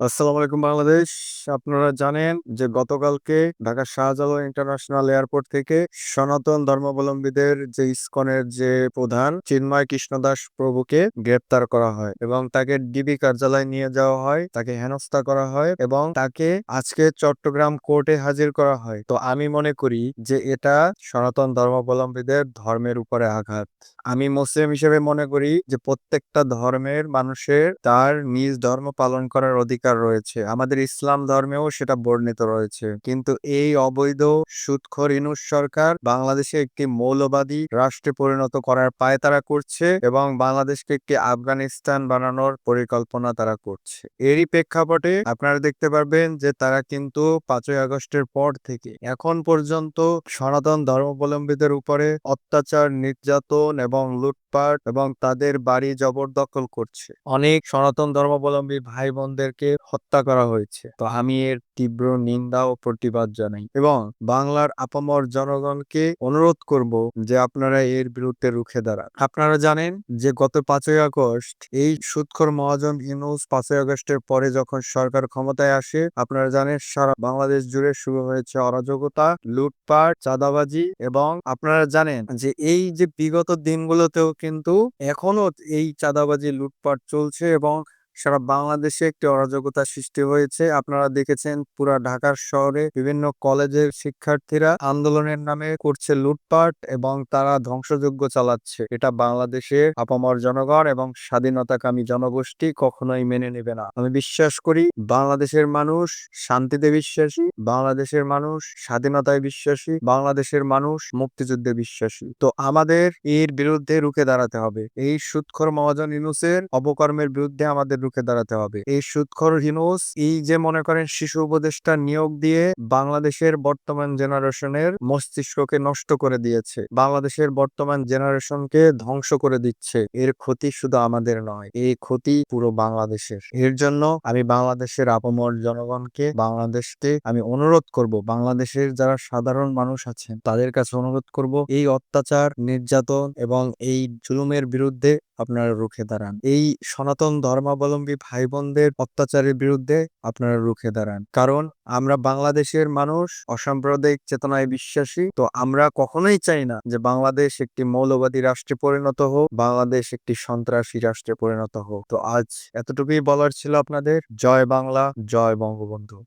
আসসালামু আলাইকুম বাংলাদেশ। আপনারা জানেন যে গতকালকে ঢাকা শাহজালাল ইন্টারন্যাশনাল এয়ারপোর্ট থেকে সনাতন ধর্মাবলম্বীদের যে ইসকনের যে প্রধান চিন্ময় কৃষ্ণদাস প্রভুকে গ্রেপ্তার করা হয় এবং তাকে ডিবি কার্যালয়ে নিয়ে যাওয়া হয়, তাকে হেনস্থা করা হয় এবং তাকে আজকে চট্টগ্রাম কোর্টে হাজির করা হয়। তো আমি মনে করি যে এটা সনাতন ধর্মাবলম্বীদের ধর্মের উপরে আঘাত। আমি মুসলিম হিসেবে মনে করি যে প্রত্যেকটা ধর্মের মানুষের তার নিজ ধর্ম পালন করার অধিকার রয়েছে। আমাদের ইসলাম ধর্মেও সেটা বর্ণিত রয়েছে। কিন্তু এই অবৈধ সুৎখর ইনুস সরকার বাংলাদেশে একটি মৌলবাদী রাষ্ট্রে পরিণত করার পায় তারা করছে এবং বাংলাদেশকে একটি আফগানিস্তান বানানোর পরিকল্পনা তারা করছে। এরই প্রেক্ষাপটে আপনারা দেখতে পারবেন যে তারা কিন্তু পাঁচই আগস্টের পর থেকে এখন পর্যন্ত সনাতন ধর্মাবলম্বীদের উপরে অত্যাচার, নির্যাতন এবং লুটপাট এবং তাদের বাড়ি জবরদখল করছে। অনেক সনাতন ধর্মাবলম্বী ভাই বোনদেরকে হত্যা করা হয়েছে। তো আমি এর তীব্র নিন্দা ও প্রতিবাদ জানাই এবং বাংলার আপামর জনগণকে অনুরোধ করব যে আপনারা এর বিরুদ্ধে রুখে দাঁড়ান। আপনারা জানেন যে গত পাঁচই আগস্ট এই সুৎখর মহাজন ইউনুস পাঁচই আগস্টের পরে যখন সরকার ক্ষমতায় আসে, আপনারা জানেন সারা বাংলাদেশ জুড়ে শুরু হয়েছে অরাজকতা, লুটপাট, চাঁদাবাজি এবং আপনারা জানেন যে এই যে বিগত দিনগুলোতেও কিন্তু এখনও এই চাঁদাবাজি, লুটপাট চলছে এবং সারা বাংলাদেশে একটি অরাজকতা সৃষ্টি হয়েছে। আপনারা দেখেছেন পুরা ঢাকার শহরে বিভিন্ন কলেজের শিক্ষার্থীরা আন্দোলনের নামে করছে লুটপাট এবং তারা ধ্বংসযজ্ঞ চালাচ্ছে। এটা বাংলাদেশের আপামর জনগণ এবং স্বাধীনতাকামী জনগোষ্ঠী কখনোই মেনে নেবে না। আমি বিশ্বাস করি বাংলাদেশের মানুষ শান্তিতে বিশ্বাসী, বাংলাদেশের মানুষ স্বাধীনতায় বিশ্বাসী, বাংলাদেশের মানুষ মুক্তিযুদ্ধে বিশ্বাসী। তো আমাদের এর বিরুদ্ধে রুখে দাঁড়াতে হবে। এই সুৎখর মহাজন ইনুসের অপকর্মের বিরুদ্ধে আমাদের রুখে দাঁড়াতে হবে। এই সুৎখর হিনুস এই যে মনে করেন শিশু উপদেষ্টা নিয়োগ দিয়ে বাংলাদেশের বর্তমান জেনারেশনের মস্তিষ্ককে নষ্ট করে দিয়েছে, বাংলাদেশের বর্তমান জেনারেশনকে ধ্বংস করে দিচ্ছে, এর ক্ষতি শুধু আমাদের নয়, এই ক্ষতি পুরো বাংলাদেশের। এর জন্য আমি বাংলাদেশের আপমর জনগণকে, বাংলাদেশকে আমি অনুরোধ করব, বাংলাদেশের যারা সাধারণ মানুষ আছেন, তাদের কাছে অনুরোধ করব, এই অত্যাচার, নির্যাতন এবং এই জুলুমের বিরুদ্ধে আপনারা রুখে দাঁড়ান। এই সনাতন ধর্মাবলম্বী ভাই বোনদের অত্যাচারের বিরুদ্ধে আপনারা রুখে দাঁড়ান। কারণ আমরা বাংলাদেশের মানুষ, অসাম্প্রদায়িক চেতনায় বিশ্বাসী, তো আমরা কখনোই চাই না যে বাংলাদেশ একটি মৌলবাদী রাষ্ট্রে পরিণত হোক, বাংলাদেশ একটি সন্ত্রাসী রাষ্ট্রে পরিণত হোক। তো আজ এতটুকুই বলার ছিল আপনাদের। জয় বাংলা, জয় বঙ্গবন্ধু।